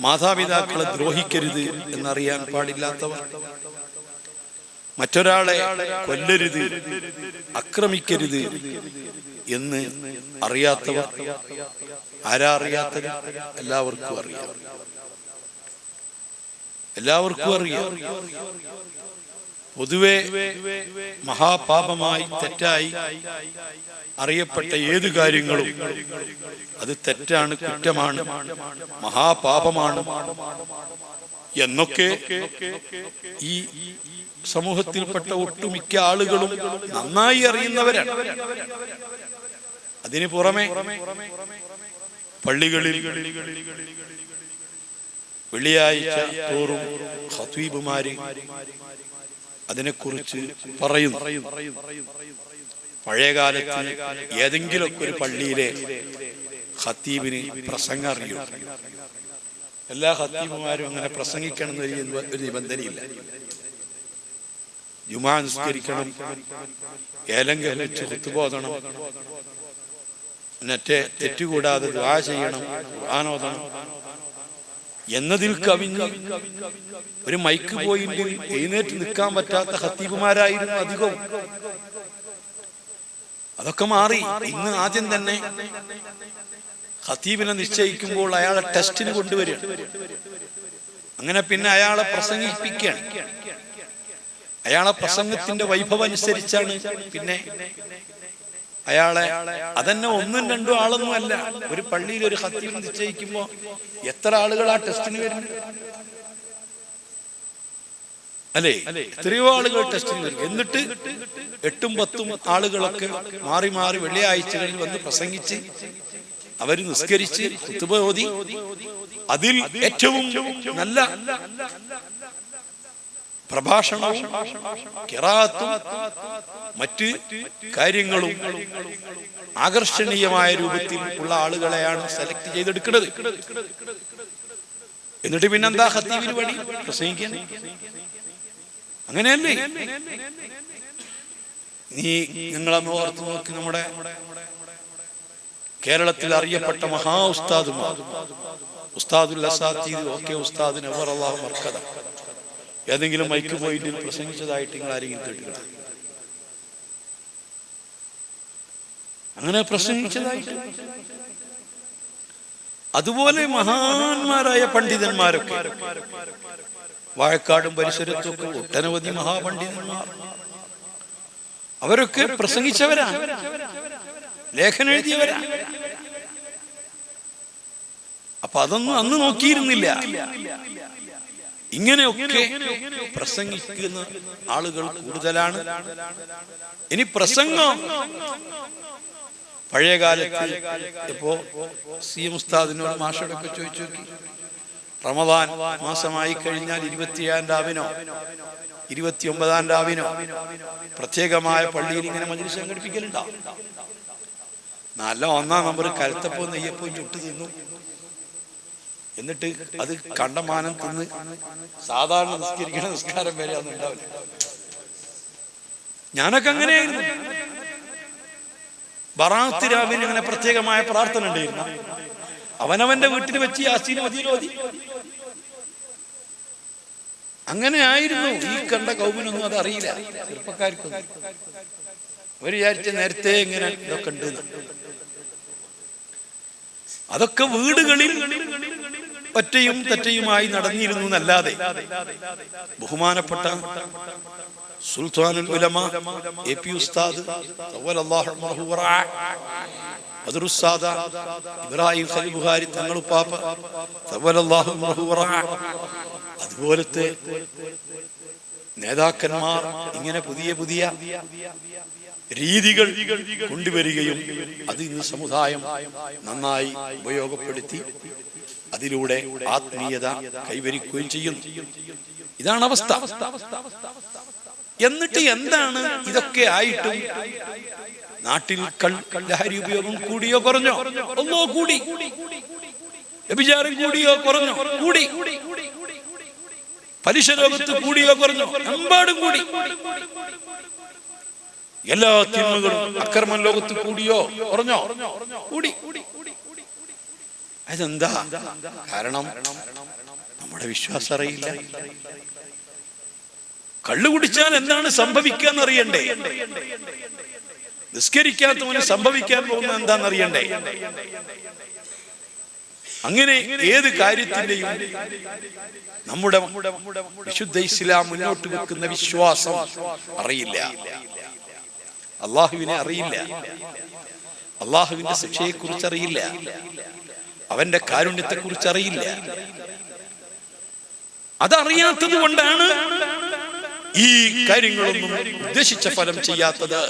മാതാപിതാക്കളെ ദ്രോഹിക്കരുത് എന്നറിയാൻ പാടില്ലാത്തവർ മറ്റൊരാളെ കൊല്ലരുത് അക്രമിക്കരുത് എന്ന് അറിയാത്തവർ ആരാ അറിയാത്തത്? എല്ലാവർക്കും അറിയാം. എല്ലാവർക്കും അറിയാം. പൊതുവെ മഹാപാപമായി തെറ്റായി അറിയപ്പെട്ട ഏത് കാര്യങ്ങളും അത് തെറ്റാണ് കുറ്റമാണ് മഹാപാപമാണ് എന്നൊക്കെ ഈ സമൂഹത്തിൽപ്പെട്ട ഒട്ടുമിക്ക ആളുകളും നന്നായി അറിയുന്നവരാണ്. അതിന് പുറമെ പള്ളികളിൽ വെള്ളിയാഴ്ച തോറും ഹത്വീബുമാര് അതിനെക്കുറിച്ച് പറയുന്നു. പഴയകാലത്ത് ഏതെങ്കിലുമൊക്കെ ഒരു പള്ളിയിലെ ഹത്തീബിന് പ്രസംഗം അറിയൂ? എല്ലാ ഹത്തീബുമാരും അങ്ങനെ പ്രസംഗിക്കണം ഒരു നിബന്ധനയില്ല. ജുമാ നിസ്കരിക്കണം ഏലങ്കം വെച്ച് കുത്തുബോധണം മറ്റേ തെറ്റുകൂടാതെ ദ്വാ ചെയ്യണം ആനോദണം എന്നതിൽ കവിഞ്ഞ് ഒരു മൈക്ക് പോയിട്ട് എഴുന്നേറ്റ് നിൽക്കാൻ പറ്റാത്ത ഹത്തീബുമാരായിരുന്നു അധികവും. അതൊക്കെ മാറി. ഇന്ന് ആദ്യം തന്നെ ഖത്തീബിനെ നിശ്ചയിക്കുമ്പോൾ അയാളെ ടെസ്റ്റിന് കൊണ്ടുവരിക. അങ്ങനെ പിന്നെ അയാളെ പ്രസംഗിപ്പിക്കുകയാണ്. അയാളെ പ്രസംഗത്തിന്റെ വൈഭവം അനുസരിച്ചാണ് പിന്നെ അയാളെ അതന്നെ ഒന്നും രണ്ടും ആളൊന്നും അല്ല. ഒരു പള്ളിയിൽ ഒരു ഹത്തീബ് നിശ്ചയിക്കുമ്പോ എത്ര ആളുകൾ ആ ടെസ്റ്റിന് വരുന്നു അല്ലേ? എത്രയോ ആളുകൾ ടെസ്റ്റിന് നൽകി എന്നിട്ട് എട്ടും പത്തും ആളുകളൊക്കെ മാറി മാറി വെള്ളിയാഴ്ചകളിൽ വന്ന് പ്രസംഗിച്ച് അവർ നിസ്കരിച്ച് കുത്തുബ ഓതി അതിൽ ഏറ്റവും നല്ല പ്രഭാഷണവും മറ്റ് കാര്യങ്ങളും ആകർഷണീയമായ രൂപത്തിൽ ഉള്ള ആളുകളെയാണ് സെലക്ട് ചെയ്തെടുക്കുന്നത്. എന്നിട്ട് പിന്നെന്താ ഹത്തീവിന് പണി പ്രസംഗിക്കാൻ? അങ്ങനെയല്ലേ? നീ നിങ്ങളൊന്ന് ഓർത്ത് നോക്കി നമ്മുടെ കേരളത്തിൽ അറിയപ്പെട്ട മഹാ ഉസ്താദുമാർ. ഉസ്താദുൽ അസാത്തീദ് ഓക്കെ ഉസ്താദിന് വർക്കത അള്ളാഹു ഏതെങ്കിലും മൈക്ക് പോയിന്റിൽ പ്രസംഗിച്ചതായിട്ട് നിങ്ങൾ ആരെങ്കിലും കേട്ടില്ല അങ്ങനെ പ്രസംഗിച്ചതായിട്ട്. അതുപോലെ മഹാന്മാരായ പണ്ഡിതന്മാരൊക്കെ വാഴക്കാടും പരിസരത്തും ഒക്കെ ഒട്ടനവധി മഹാപണ്ഡിതന്മാർ. അവരൊക്കെ പ്രസംഗിച്ചവരാണ്. ലേഖനം എഴുതിയവരാ അപ്പൊ അതൊന്നും അന്ന് നോക്കിയിരുന്നില്ല. ഇങ്ങനെയൊക്കെ പ്രസംഗിക്കുന്ന ആളുകൾ കൂടുതലാണ്. ഇനി പ്രസംഗം പഴയ കാലത്ത് ഇപ്പോ സി എം ഉസ്താദിനോട് മാഷോടൊക്കെ ചോദിച്ചു നോക്കി. റമദാൻ മാസമായി കഴിഞ്ഞാൽ ഇരുപത്തിയേഴാം രാവിനോ? ഇരുപത്തിയൊമ്പതാം രാവിനോ? പ്രത്യേകമായ പള്ളിയിൽ ഇങ്ങനെ മജിലിസ് സംഘടിപ്പിക്കലുണ്ടാവും നല്ല ഒന്നാം നമ്പർ കരുത്തപ്പോ നെയ്യപ്പോ ചുട്ടു തിന്നു. എന്നിട്ട് അത് കണ്ടമാനം തിന്ന് സാധാരണ നിസ്കരിക്കുന്ന നിസ്കാരം വരെ അന്ന് ഉണ്ടാവില്ല. ഞാനൊക്കെ അങ്ങനെയായിരുന്നു. ബറാത്ത് രാവിലെ അങ്ങനെ പ്രത്യേകമായ പ്രാർത്ഥന ഉണ്ടായിരുന്നു. അവനവന്റെ വീട്ടിൽ വെച്ച് യാസീൻ മതിയിലോതി അങ്ങനെ ആയിരുന്നു. ഈ കണ്ട കൗമിനൊന്നും അത് അറിയില്ല. ചെറുപ്പക്കാർക്കൊന്നും. ഒരു വിചാരിച്ച നേരത്തെ ഇങ്ങനെ ഇതൊക്കെ ഉണ്ട് അതൊക്കെ വീടുകളിൽ ഒറ്റയും തെറ്റയുമായി നടന്നിരുന്നു എന്നല്ലാതെ ബഹുമാനപ്പെട്ട സുൽത്താനുൽ ഉലമ ഇബ്രാഹിം അതുപോലത്തെ നേതാക്കന്മാർ ഇങ്ങനെ പുതിയ പുതിയ രീതികൾ കൊണ്ടുവരികയും അത് ഇന്ന് സമുദായം നന്നായി ഉപയോഗപ്പെടുത്തി അതിലൂടെ ആത്മീയത കൈവരിക്കുകയും ചെയ്യുന്നു ഇതാണ് അവസ്ഥ. എന്നിട്ട് എന്താണ് ഇതൊക്കെ ആയിട്ടും നാട്ടിൽ ലഹരി ഉപയോഗം കൂടിയോ കുറഞ്ഞോ? ഒന്നോ കൂടി. കൂടിയോ കുറഞ്ഞോ? കൂടി. പലിശ ലോകത്ത് കൂടിയോ കുറഞ്ഞോ? എമ്പാടും കൂടി. എല്ലാ തിന്മകളും അക്രമ ലോകത്ത് കൂടിയോ? കുറഞ്ഞോ? കൂടി. അതെന്താ? കാരണം നമ്മുടെ വിശ്വാസം അറിയില്ല. കള്ളു കുടിച്ചാൽ എന്താണ് സംഭവിക്കുക എന്നറിയണ്ടേ? നിസ്കരിക്കാത്തവന് സംഭവിക്കാൻ പോകുന്ന എന്താണെന്നറിയണ്ടേ അങ്ങനെ ഏത് കാര്യത്തിന്റെയും നമ്മുടെ വിശുദ്ധ ഇസ്ലാം മുന്നോട്ട് വെക്കുന്ന വിശ്വാസം അറിയില്ല. അള്ളാഹുവിനെ അറിയില്ല. അള്ളാഹുവിന്റെ ശിക്ഷയെ കുറിച്ച് അറിയില്ല. അവന്റെ കാരുണ്യത്തെ കുറിച്ച് അറിയില്ല അതറിയാത്തത് കൊണ്ടാണ് ഈ കാര്യങ്ങളൊന്നും ഉദ്ദേശിച്ച ഫലം ചെയ്യാത്തത്.